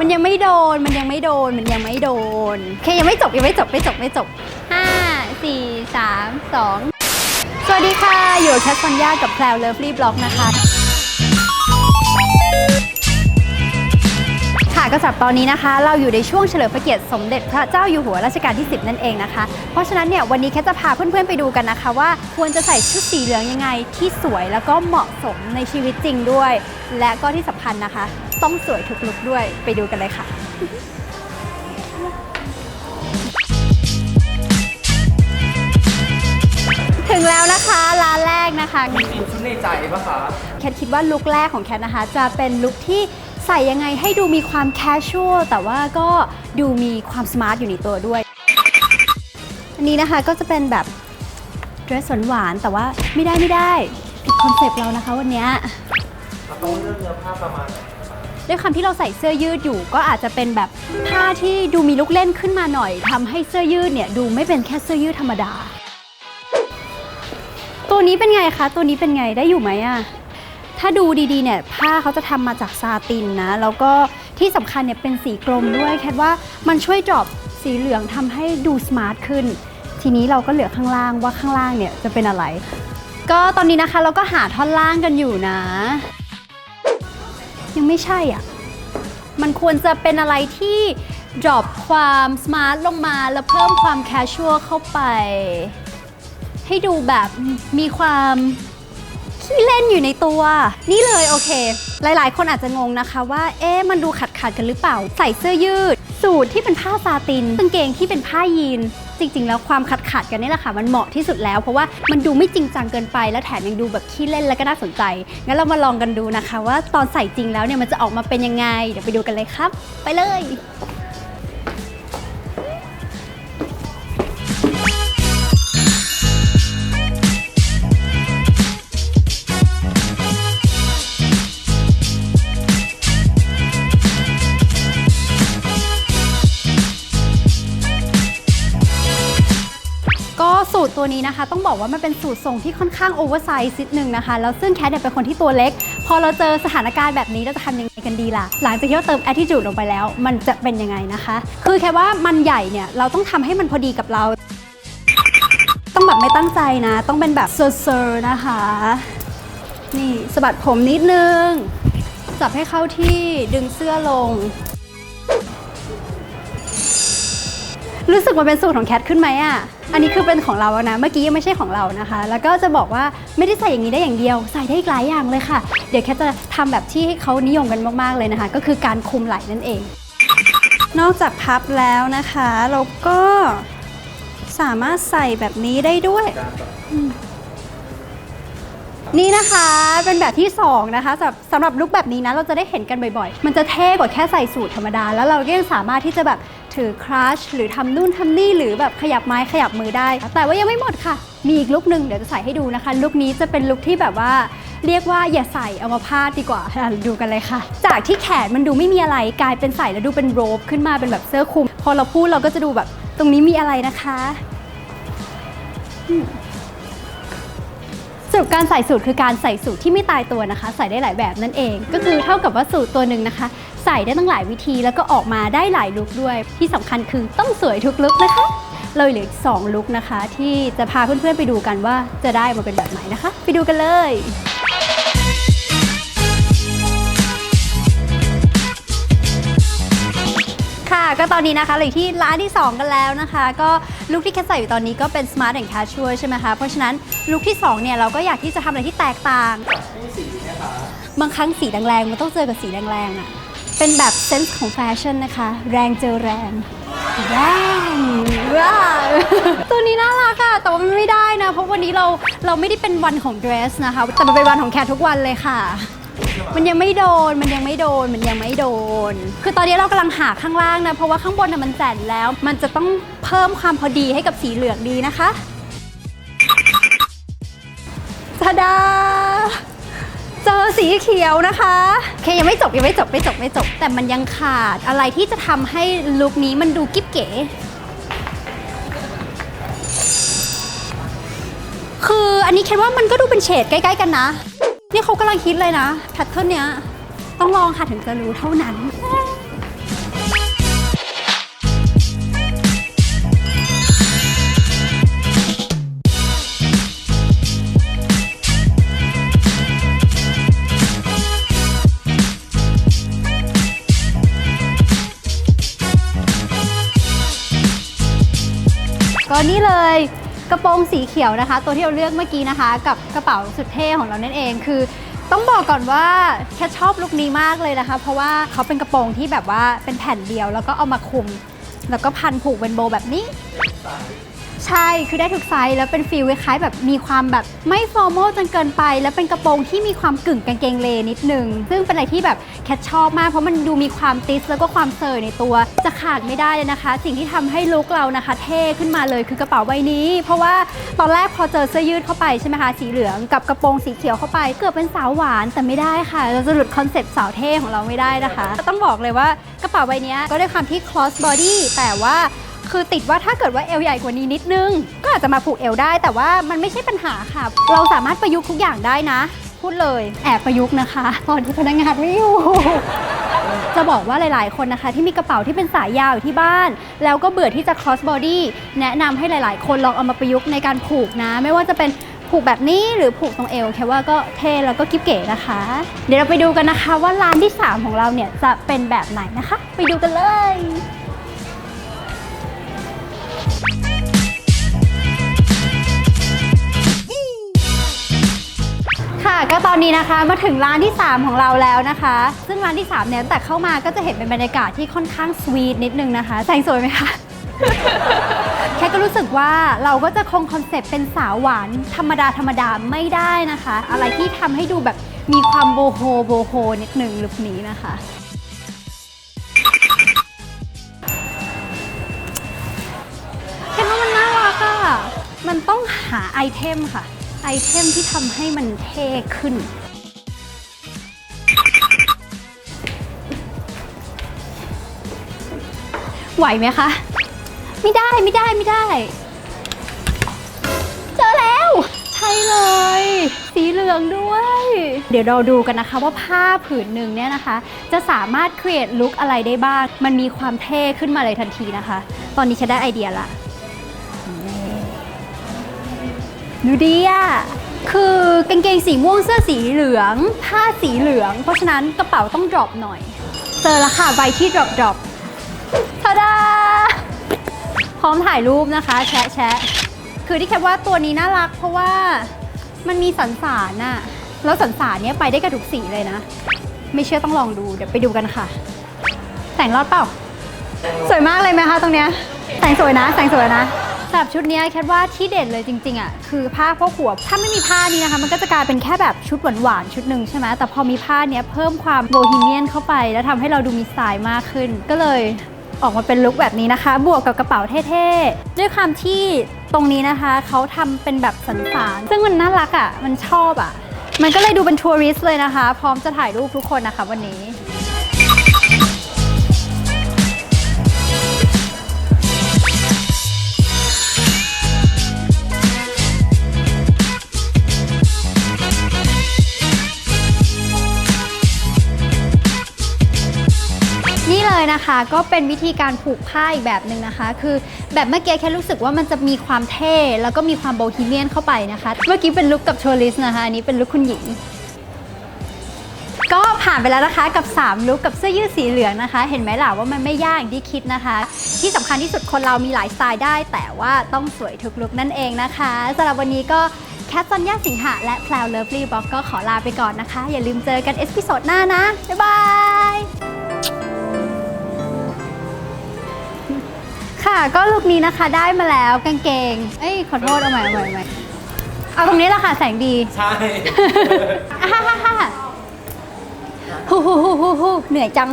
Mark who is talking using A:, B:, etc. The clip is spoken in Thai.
A: มันยังไม่โดน มันยังไม่โดน มันยังไม่โดนโอเคยังไม่จบยังไม่จบไม่จบไม่จบห้าสี่สามสองสวัสดีค่ะ อยู่แคทซอนยากับแพลวเลิฟลีบล็อกนะคะค่ะก็สำหรับตอนนี้นะคะ เราอยู่ในช่วงเฉลิมพระเกียรติสมเด็จพระเจ้าอยู่หัวรัชกาลที่ 10 นั่นเองนะคะ เพราะฉะนั้นเนี่ยวันนี้แคทจะพาเพื่อนๆไปดูกันนะคะ ว่าควรจะใส่ชุดสีเหลืองยังไงที่สวยแล้วก็เหมาะสมในชีวิตจริงด้วย และก็ที่สำคัญนะคะ ต้องสวยทุกลุคด้วยไปดูกันเลยค่ะถึงแล้วนะคะร้านแรกนะคะ
B: มีชุดในใจปะคะ
A: แคทคิดว่าลุคแรกของแคทนะคะ จะเป็นลุคที่ใส่ยังไงให้ดูมีความแคชช a l แต่ว่าก็ดูมีความสมาร์ทอยู่ในตัวด้วย อันนี้นะคะก็จะเป็นแบบเดรสหวานๆแต่ว่าไม่ได้ไม่ได้ผิดคอนเซปต์เรานะคะวันเนี้ย
B: เราต้องเลือกเนื้อผ้าประมาณไหน
A: ด้วยความที่เราใส่เสื้อยืดอยู่ ก็อาจจะเป็นแบบผ้าที่ดูมีลูกเล่นขึ้นมาหน่อยทำให้เสื้อยืดเนี่ยดูไม่เป็นแค่เสื้อยืดธรรมดา ตัวนี้เป็นไงคะ ตัวนี้เป็นไงได้อยู่ไหมอะถ้าดูดีๆเนี่ยผ้าเขาจะทำมาจากซาตินนะ แล้วก็ที่สำคัญเนี่ยเป็นสีกลมด้วยแค่ว่ามันช่วยดรอปสีเหลืองทำให้ดูสมาร์ทขึ้น ทีนี้เราก็เหลือข้างล่างว่าข้างล่างเนี่ยจะเป็นอะไร ก็ตอนนี้นะคะเราก็หาท่อนล่างกันอยู่นะ ยังไม่ใช่อะ มันควรจะเป็นอะไรที่ดรอปความสมาร์ทลงมาแล้วเพิ่มความแคชชวลเข้าไป ให้ดูแบบมีความ ขี้เล่นอยู่ในตัว นี่เลยโอเค หลายๆ คนอาจจะงงนะคะว่า เอ๊ะมันดูขัดขัดกันหรือเปล่า ใส่เสื้อยืด สูทที่เป็นผ้าซาตินกางเกงที่เป็นผ้ายีน จริง ๆ แล้วความขัดขัดกันนี่แหละค่ะมันเหมาะที่สุดแล้ว เพราะว่ามันดูไม่จริงจังเกินไป และแถมยังดูแบบขี้เล่นและก็น่าสนใจ งั้นเรามาลองกันดูนะคะ ว่าตอนใส่จริงแล้วเนี่ยมันจะออกมาเป็นยังไง เดี๋ยวไปดูกันเลยครับ ไปเลย ตัวนี้นะคะ ต้องบอกว่ามันเป็นสูตรทรงที่ค่อนข้างโอเวอร์ไซส์นิดนึงนะคะ แล้วซึ่งแคทเนี่ยเป็นคนที่ตัวเล็ก พอเราเจอสถานการณ์แบบนี้เราจะทำยังไงกันดีล่ะ หลังจากที่เราเติม attitude ลงไปแล้ว มันจะเป็นยังไงนะคะ คือแค่ว่ามันใหญ่เนี่ยเราต้องทำให้มันพอดีกับเรา ต้องแบบไม่ตั้งใจนะ ต้องเป็นแบบเซอร์ๆนะคะ นี่สะบัดผมนิดนึง จับให้เข้าที่ดึงเสื้อลง รู้สึกมันเป็นสูตรของแคทขึ้นไหมอะ อันนี้คือเป็นของเราอะนะ เมื่อกี้ยังไม่ใช่ของเรานะคะ แล้วก็จะบอกว่าไม่ได้ใส่อย่างนี้ได้อย่างเดียว ใส่ได้อีกหลายอย่างเลยค่ะ เดี๋ยวแคทจะทำแบบที่เขานิยมกันมากๆเลยนะคะ ก็คือการคลุมไหล่นั่นเอง นอกจากพับแล้วนะคะเราก็สามารถใส่แบบนี้ได้ด้วย นี่นะคะเป็นแบบที่ 2 นะคะสำหรับสำหรับลุคแบบนี้นะเราจะได้เห็นกันบ่อยๆ มันจะเท่กว่าแค่ใส่สูทธรรมดา แล้วเราก็ยังสามารถที่จะแบบ ถือครัชหรือทำนู่นทำนี่หรือแบบขยับไม้ขยับมือได้ แต่ว่ายังไม่หมดค่ะ มีอีกลุคหนึ่งเดี๋ยวจะใส่ให้ดูนะคะ ลุคนี้จะเป็นลุคที่แบบว่าเรียกว่าอย่าใส่เอามาพาดดีกว่าดูกันเลยค่ะ จากที่แขนมันดูไม่มีอะไรกลายเป็นใส่แล้วดูเป็นโรบขึ้นมาเป็นแบบเสื้อคลุม พอเราพูดเราก็จะดูแบบตรงนี้มีอะไรนะคะสรุปการใส่สูตรคือการใส่สูตรที่ไม่ตายตัวนะคะ ใส่ได้หลายแบบนั่นเอง ก็คือเท่ากับว่าสูตรตัวหนึ่งนะคะ ส่ได้ตั้งหลายวิธีแล้วก็ออกมาได้หลายลุคด้วย ที่สำคัญคือต้องสวยทุกลุคนะคะเลยเหลืออีกสองลุคนะคะ ที่จะพาเพื่อนๆไปดูกันว่าจะได้มาเป็นแบบไหนนะคะ ไปดูกันเลยค่ะก็ตอนนี้นะคะเหลือที่ร้านที่ 2 กันแล้วนะคะ ก็ลุคที่แคทใส่อยู่ตอนนี้ก็เป็น smart and casual ใช่ไหมคะ เพราะฉะนั้นลุคที่ 2 เนี่ย เราก็อยากที่จะทำอะไรที่แตกต่าง บางครั้งสีแรงๆ มันต้องเจอกับสีแรงๆอะ่ะ เป็นแบบเซนส์ของแฟชั่นนะคะ แรงเจอแรงแรงว้าวตัวนี้น่ารักค่ะ แต่ว่ามันไม่ได้นะ เพราะวันนี้เราเราไม่ได้เป็นวันของเดรสนะคะ แต่มันเป็นวันของแคททุกวันเลยค่ะ มันยังไม่โดน มันยังไม่โดน มันยังไม่โดน คือตอนนี้เรากำลังหาข้างล่างนะ เพราะว่าข้างบนน่ะมันแจ่นแล้ว มันจะต้องเพิ่มความพอดีให้กับสีเหลืองดีนะคะทาดา เจอสีเขียวนะคะโอเคยังไม่จบยังไม่จบไม่จบไม่จบ แต่มันยังขาดอะไรที่จะทำให้ลุคนี้มันดูกิ๊บเก๋ คืออันนี้คิดว่ามันก็ดูเป็นเฉดใกล้ๆกันนะ นี่เขากำลังคิดเลยนะแพทเทิร์นเนี้ยต้องลองค่ะถึงจะรู้เท่านั้น นี่เลยกระโปรงสีเขียวนะคะ ตัวที่เราเลือกเมื่อกี้นะคะ กับกระเป๋าสุดเท่ของเรานั่นเองคือ ต้องบอกก่อนว่าแค่ชอบลุคนี้มากเลยนะคะ เพราะว่าเขาเป็นกระโปรงที่แบบว่าเป็นแผ่นเดียว แล้วก็เอามาคลุม แล้วก็พันผูกเป็นโบว์แบบนี้ ใช่ คือได้ทุกไซส์แล้วเป็นฟีลคล้ายๆแบบมีความแบบไม่ฟอร์มอลจนเกินไป แล้วเป็นกระโปรงที่มีความกึ่งกางเกงเลนิดนึง ซึ่งเป็นอะไรที่แบบแคทชอบมาก เพราะมันดูมีความติสแล้วก็ความเซอร์ในตัว จะขาดไม่ได้เลยนะคะ สิ่งที่ทำให้ลุคเรานะคะ เท่ขึ้นมาเลยคือกระเป๋าใบนี้ เพราะว่าตอนแรกพอเจอเสื้อยืดเข้าไปใช่ไหมคะสีเหลืองกับกระโปรงสีเขียวเข้าไป เกือบเป็นสาวหวานแต่ไม่ได้ค่ะ เราจะหลุดคอนเซ็ปต์สาวเท่ของเราไม่ได้นะคะต้องบอกเลยว่ากระเป๋าใบนี้ก็ด้วยความที่ cross body แต่ว่า คือติดว่าถ้าเกิดว่าเอวใหญ่กว่านี้นิดนึง ก็อาจจะมาผูกเอวได้ แต่ว่ามันไม่ใช่ปัญหาค่ะ เราสามารถประยุกต์ทุกอย่างได้นะ พูดเลยแอบประยุกต์นะคะ ตอนที่พนักงานไม่อยู่ จะบอกว่าหลาย ๆ คนนะคะ ที่มีกระเป๋าที่เป็นสายยาวอยู่ที่บ้าน แล้วก็เบื่อที่จะ cross body แนะนำให้หลาย ๆ คนลองเอามาประยุกต์ในการผูกนะ ไม่ว่าจะเป็นผูกแบบนี้หรือผูกตรงเอวแค่ว่าก็เท่แล้วก็กิ๊บเก๋นะคะ เดี๋ยวเราไปดูกันนะคะว่าร้านที่ 3 ของเราเนี่ยจะเป็นแบบไหนนะคะ ไปดูกันเลย อนนี้นะคะมาถึงร้านที่ 3 ของเราแล้วนะคะ ซึ่งร้านที่ 3 เนี่ยตั้งแต่เข้ามาก็จะเห็นเป็นบรรยากาศที่ค่อนข้างสวีทนิดนึงนะคะแสงสวยไหมคะ แค่ก็รู้สึกว่าเราก็จะคงคอนเซปต์เป็นสาวหวานธรรมดาธรรมดาไม่ได้นะคะ อะไรที่ทำให้ดูแบบมีความโบโฮโบโฮนิดนึงลุคนี้นะคะแค่ว่ามันน่ารักอะมันต้องหาไอเทมค่ะ ไอเทมที่ทำให้มันเท่ขึ้น ไหวไหมคะ ไม่ได้ไม่ได้ไม่ได้ เจอแล้ว ใช่เลย สีเหลืองด้วย เดี๋ยวเราดูกันนะคะว่าผ้าผืนหนึ่งเนี่ยนะคะ จะสามารถ create look อะไรได้บ้าง มันมีความเท่ขึ้นมาเลยทันทีนะคะ ตอนนี้ฉันได้ไอเดียละ ดูดีอะคือกางเกงสีม่วงเสื้อสีเหลือง ผ้าสีเหลือง เพราะฉะนั้นกระเป๋าต้อง drop หน่อย เจอแล้วค่ะใบที่ drop drop ทาดา พร้อมถ่ายรูปนะคะ แชะแชะคือที่แค่ว่าตัวนี้น่ารัก เพราะว่ามันมีสันสานน่ะแล้วสันสานเนี้ยไปได้กับทุกสีเลยนะ ไม่เชื่อต้องลองดู เดี๋ยวไปดูกันค่ะ แต่งรอดเปล่า สวยมากเลยไหมคะตรงเนี้ยแสงสวยนะแสงสวยนะ สำหรับชุดนี้แค่ว่าที่เด่นเลยจริงๆอะคือผ้าพวกหัวถ้าไม่มีผ้านี้นะคะ มันก็จะกลายเป็นแค่แบบชุดหวานๆชุดหนึ่งใช่ไหมแต่พอมีผ้าเนี้ยเพิ่มความโบฮีเมียนเข้าไป แล้วทำให้เราดูมีสไตล์มากขึ้น ก็เลยออกมาเป็นลุคแบบนี้นะคะ บวกกับกระเป๋าเท่ๆ ด้วยความที่ตรงนี้นะคะ เขาทำเป็นแบบสันสานซึ่งมันน่ารักอะ มันชอบอะ มันก็เลยดูเป็นทัวริสต์เลยนะคะ พร้อมจะถ่ายรูปทุกคนนะคะวันนี้ เลยนะคะ ก็เป็นวิธีการผูกผ้าอีกแบบหนึ่งนะคะ คือแบบเมื่อกี้แค่รู้สึกว่ามันจะมีความเท่แล้วก็มีความโบฮีเมียนเข้าไปนะคะ เมื่อกี้เป็นลุคกับโชลิสนะคะอันนี้เป็นลุคคุณหญิงก็ผ่านไปแล้วนะคะกับ 3 ลุคกับเสื้อยืดสีเหลืองนะคะ เห็นไหมล่ะว่ามันไม่ยากอย่างที่คิดนะคะ ที่สำคัญที่สุดคนเรามีหลายสไตล์ได้ แต่ว่าต้องสวยทุกลุคนั่นเองนะคะสำหรับวันนี้ก็แคทซอนยาสิงหะและแพลวเลิฟลี่บ็อกก็ขอลาไปก่อนนะคะ อย่าลืมเจอกันเอพิโซดหน้านะ บ๊ายบาย ก็ลุคนี้นะคะได้มาแล้วกางเกง เอ้ยขอโทษเอาใหม่เอาใหม่เอาใหม่เอาตรงนี้แหละค่ะแสงดี
B: ใช่
A: อ่าฮ่าฮ่าฮ่าฮูฮูฮูฮูฮูเหนื่อยจัง